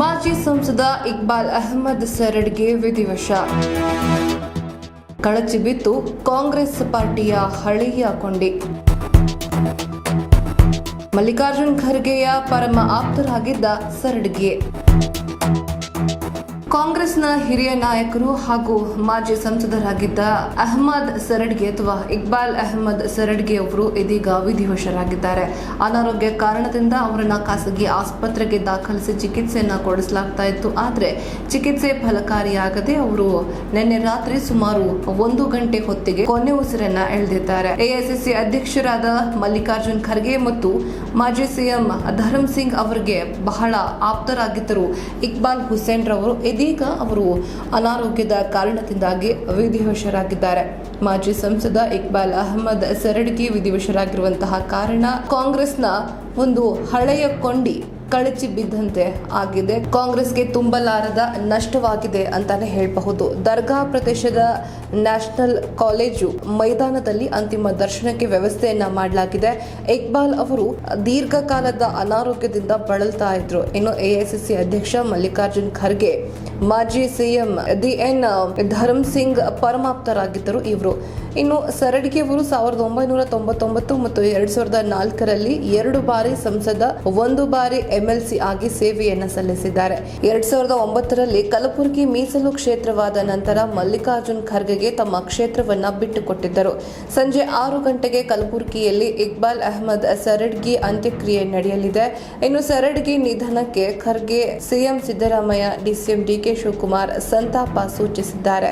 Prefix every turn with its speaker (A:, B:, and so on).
A: ಮಾಜಿ ಸಂಸದ ಇಕ್ಬಾಲ್ ಅಹಮದ್ ಸರಡ್ಗೆ ವಿಧಿವಶ. ಕಳಚಿ ಬಿತ್ತು ಕಾಂಗ್ರೆಸ್ ಪಾರ್ಟಿಯ ಹಳೆಯ ಕೊಂಡಿ ಮಲ್ಲಿಕಾರ್ಜುನ್ ಖರ್ಗೆಯ ಪರಮ ಆಪ್ತರಾಗಿದ್ದ ಸರಡ್ಗೆ. ಕಾಂಗ್ರೆಸ್ನ ಹಿರಿಯ ನಾಯಕರು ಹಾಗೂ ಮಾಜಿ ಸಂಸದರಾಗಿದ್ದ ಅಹಮದ್ ಸರಡ್ಗೆ ಅಥವಾ ಇಕ್ಬಾಲ್ ಅಹಮದ್ ಸರಡ್ಗೆ ಅವರು ಇದೀಗ ವಿಧಿವಶರಾಗಿದ್ದಾರೆ. ಅನಾರೋಗ್ಯ ಕಾರಣದಿಂದ ಅವರನ್ನ ಖಾಸಗಿ ಆಸ್ಪತ್ರೆಗೆ ದಾಖಲಿಸಿ ಚಿಕಿತ್ಸೆಯನ್ನು ಕೊಡಿಸಲಾಗ್ತಾ ಇತ್ತು. ಆದರೆ ಚಿಕಿತ್ಸೆ ಫಲಕಾರಿಯಾಗದೆ ಅವರು ನಿನ್ನೆ ರಾತ್ರಿ ಸುಮಾರು ಒಂದು ಗಂಟೆ ಹೊತ್ತಿಗೆ ಕೊನೆ ಉಸಿರನ್ನ ಎಳೆದಿದ್ದಾರೆ. ಎಐಸಿಸಿ ಅಧ್ಯಕ್ಷರಾದ ಮಲ್ಲಿಕಾರ್ಜುನ್ ಖರ್ಗೆ ಮತ್ತು ಮಾಜಿ ಸಿಎಂ ಧರ್ಮ್ ಸಿಂಗ್ ಅವರಿಗೆ ಬಹಳ ಆಪ್ತರಾಗಿದ್ದರು ಇಕ್ಬಾಲ್ ಹುಸೇನ್ ರವರು ಇದೀಗ ಅವರು ಅನಾರೋಗ್ಯದ ಕಾರಣದಿಂದಾಗಿ ವಿಧಿವಶರಾಗಿದ್ದಾರೆ. ಮಾಜಿ ಸಂಸದ ಇಕ್ಬಾಲ್ ಅಹಮದ್ ಸರಡ್ಗಿ ವಿಧಿವಶರಾಗಿರುವಂತಹ ಕಾರಣ ಕಾಂಗ್ರೆಸ್ನ ಒಂದು ಹಳೆಯ ಕೊಂಡಿ ಕಳಚಿ ಬಿದ್ದಂತೆ ಆಗಿದೆ. ಕಾಂಗ್ರೆಸ್ಗೆ ತುಂಬಲಾರದ ನಷ್ಟವಾಗಿದೆ ಅಂತಾನೆ ಹೇಳಬಹುದು. ದರ್ಗಾ ಪ್ರದೇಶದ ನ್ಯಾಷನಲ್ ಕಾಲೇಜು ಮೈದಾನದಲ್ಲಿ ಅಂತಿಮ ದರ್ಶನಕ್ಕೆ ವ್ಯವಸ್ಥೆಯನ್ನ ಮಾಡಲಾಗಿದೆ. ಇಕ್ಬಾಲ್ ಅವರು ದೀರ್ಘಕಾಲದ ಅನಾರೋಗ್ಯದಿಂದ ಬಳಲ್ತಾ ಇದ್ರು. ಇನ್ನು ಎಐಸಿಸಿ ಅಧ್ಯಕ್ಷ ಮಲ್ಲಿಕಾರ್ಜುನ್ ಖರ್ಗೆ, ಮಾಜಿ ಸಿಎಂ ದಿ ಎನ್ ಧರ್ಮ್ ಸಿಂಗ್ ಪರಮಾಪ್ತರಾಗಿದ್ದರು ಇವರು. ಇನ್ನು ಸರಡಿಗೆ ಅವರು ಸಾವಿರದ ಒಂಬೈನೂರ ತೊಂಬತ್ತೊಂಬತ್ತು ಮತ್ತು ಎರಡ್ ಸಾವಿರದ ನಾಲ್ಕರಲ್ಲಿ ಎರಡು ಬಾರಿ ಸಂಸದ, ಒಂದು ಬಾರಿ ಎಂಎಲ್ಸಿ ಆಗಿ ಸೇವೆಯನ್ನು ಸಲ್ಲಿಸಿದ್ದಾರೆ. ಎರಡ್ ಸಾವಿರದ ಒಂಬತ್ತರಲ್ಲಿ ಕಲಬುರಗಿ ಮೀಸಲು ಕ್ಷೇತ್ರವಾದ ನಂತರ ಮಲ್ಲಿಕಾರ್ಜುನ್ ಖರ್ಗೆಗೆ ತಮ್ಮ ಕ್ಷೇತ್ರವನ್ನ ಬಿಟ್ಟುಕೊಟ್ಟಿದ್ದರು. ಸಂಜೆ ಆರು ಗಂಟೆಗೆ ಕಲಬುರಗಿಯಲ್ಲಿ ಇಕ್ಬಾಲ್ ಅಹಮದ್ ಸರಡ್ಗಿ ಅಂತ್ಯಕ್ರಿಯೆ ನಡೆಯಲಿದೆ. ಇನ್ನು ಸರಡ್ಗಿ ನಿಧನಕ್ಕೆ Kharge CM Siddaramaiah DCM DK Shivakumar ಸಂತಾಪ ಸೂಚಿಸಿದ್ದಾರೆ.